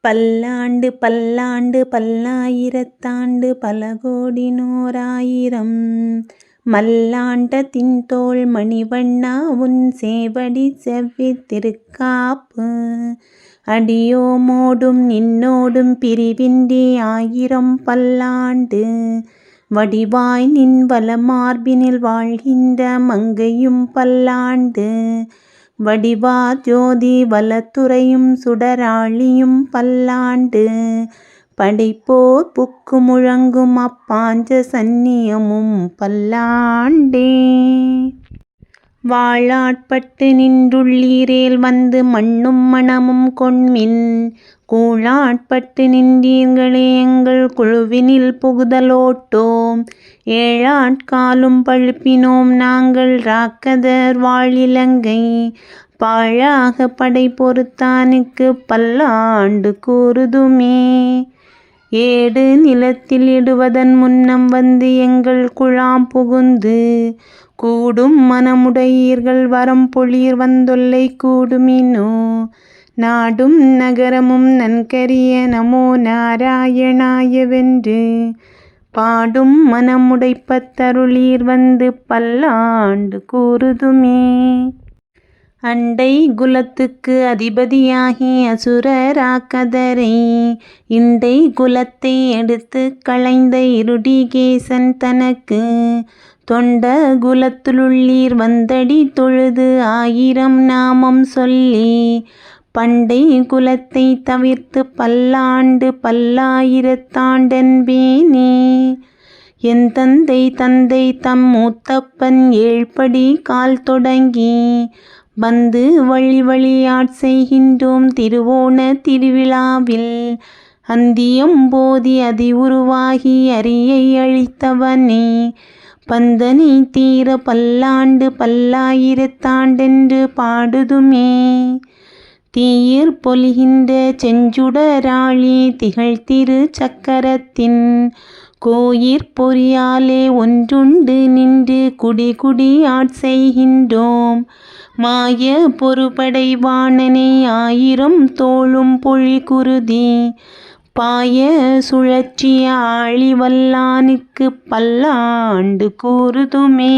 பல்லாண்டு பல்லாண்டு பல்லாயிரத்தாண்டு பல கோடி நோராயிரம் மல்லாண்ட தின்தோள் மணிவண்ணா உன் சேவடி செவ்வி திருக்காப்பு. அடியோமோடும் நின்னோடும் பிரிவின்றி ஆயிரம் பல்லாண்டு. வடிவாய் நின் வலமார்பினில் வாழ்கின்ற மங்கையும் பல்லாண்டு. வடிவா ஜோதி வலத்துறையும் சுடராளியும் பல்லாண்டு. படைப்போர் புக்கு முழங்கும் அப்பாஞ்ச சந்நியமும் பல்லாண்டே. வாழாட்பட்டு நின்றுள்ளீரேல் வந்து மண்ணும் மணமும் கொண்மின். கூழாட்பட்டு நின்றீர்களே எங்கள் குழுவினில் புகுதலோட்டோம். ஏழாட்காலும் பழுப்பினோம் நாங்கள் ராக்கதர் வாழிலங்கை. பாழாக படை பொறுத்தானுக்கு பல்லாண்டு கூறுதுமே. ஏடு நிலத்தில் இடுவதன் முன்னம் வந்து எங்கள் குழாம் புகுந்து கூடும் மனமுடையீர்கள் வரம் பொழிர் வந்தொல்லை கூடுமினோ. நாடும் நகரமும் நன்கரிய நமோ நாராயணாயவென்று பாடும் மனமுடைப்பத்தருளீர் வந்து பல்லாண்டு கூறுதுமே. அண்டை குலத்துக்கு அதிபதியாகி அசுரராக்கதரை இண்டை குலத்தை எடுத்து களைந்த இருடிகேசன் தனக்கு தொண்ட குலத்துளுள்ளீர் வந்தடி தொழுது ஆயிரம் நாமம் சொல்லி பண்டை குலத்தை தவிர்த்து பல்லாண்டு பல்லாயிரத்தாண்டன்பேனே. என் தந்தை தந்தை தம் மூத்தப்பன் ஏழ்படி கால் தொடங்கி வந்து வழி வழியாட் செய்கின்றோம் திருவோண திருவிழாவில். அந்தியம் போதி அதி உருவாகி அரியை அழித்தவனே. பந்தனை தீர பல்லாண்டு பல்லாயிரத்தாண்டென்று பாடுதுமே. தீயிற் பொலிகின்ற செஞ்சுடராழி திகழ்திரு சக்கரத்தின். கோயிற் பொறியாலே ஒன்றுண்டு நின்று குடி குடி ஆட்செய்கின்றோம் மாய பொறுபடை வாணனை ஆயிரம் தோளும் பொழி குருதி. பாய சுழற்றிய ஆழிவல்லானுக்கு பல்லாண்டு கூறுதுமே.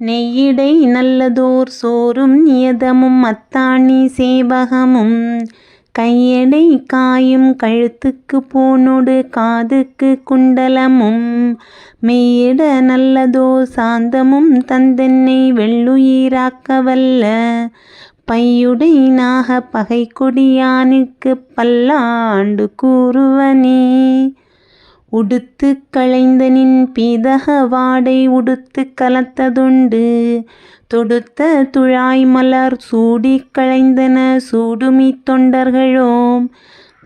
நெய்யிடை நல்லதோர் சோறும் நியதமும் அத்தாணி சேவகமும். கையடை காயும் கழுத்துக்கு பூனொடு காதுக்கு குண்டலமும் மெய்யிட நல்லதோ சாந்தமும் தந்தென்னை வெள்ளுயிராக்கவல்ல பையுடை நாக பகை கொடியானுக்கு பல்லாண்டு கூறுவனே. உடுத்து களைந்தனின் பிதக வாடை உடுத்து கலத்ததுண்டு. தொடுத்த துழாய் மலர் சூடி களைந்தன சூடுமி தொண்டர்களோம்.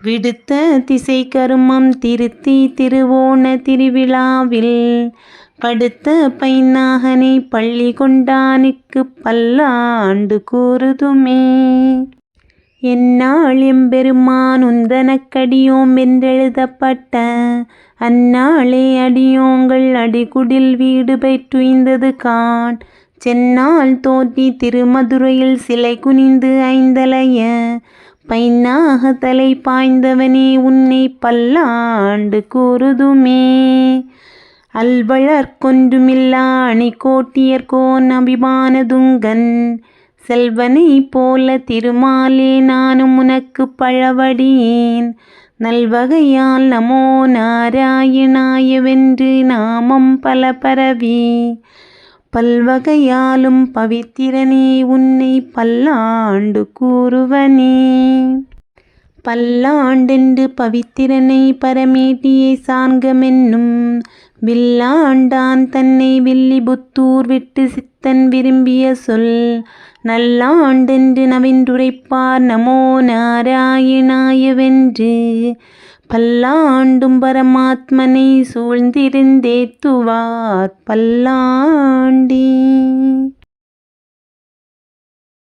விடுத்த திசை கருமம் திருத்தி திருவோண திருவிழாவில். படுத்த பைநாகனை பள்ளி கொண்டானுக்கு பல்லாண்டு கூறுதுமே. எந்நாள் எம்பெருமான் உந்தனக்கடியோம் என்றெழுதப்பட்ட அந்நாளே அடியோங்கள் அடிகுடில் வீடு பெற்றுய்ந்தது கான். சென்னால் தோற்றி திருமதுரையில் சிலை குனிந்து ஐந்தலைய பைநாக தலை பாய்ந்தவனே உன்னை பல்லாண்டு கூறுதுமே. அல்வழற் கொன்றுமில்லா அணிகோட்டியர்கோன் அபிமானதுங்கன் செல்வனை போல திருமாலே நானும் உனக்கு பழவடியேன். நல்வகையால் நமோ நாராயணாயவென்று நாமம் பல பரவி பல்வகையாலும் பவித்திரனே உன்னை பல்லாண்டு கூறுவனே. பல்லாண்டென்று பவித்திரனை பரமேட்டியை சார்கமென்னும் வில்லாண்டான் தன்னை வில்லி புத்தூர் விட்டு சித்தன் விரும்பிய சொல் நல்லாண்டென்று நவின்றுரைப்பார் நமோ நாராயணாயவென்று. பல்லாண்டும் பரமாத்மனை சூழ்ந்திருந்தேத்துவார் பல்லாண்டே.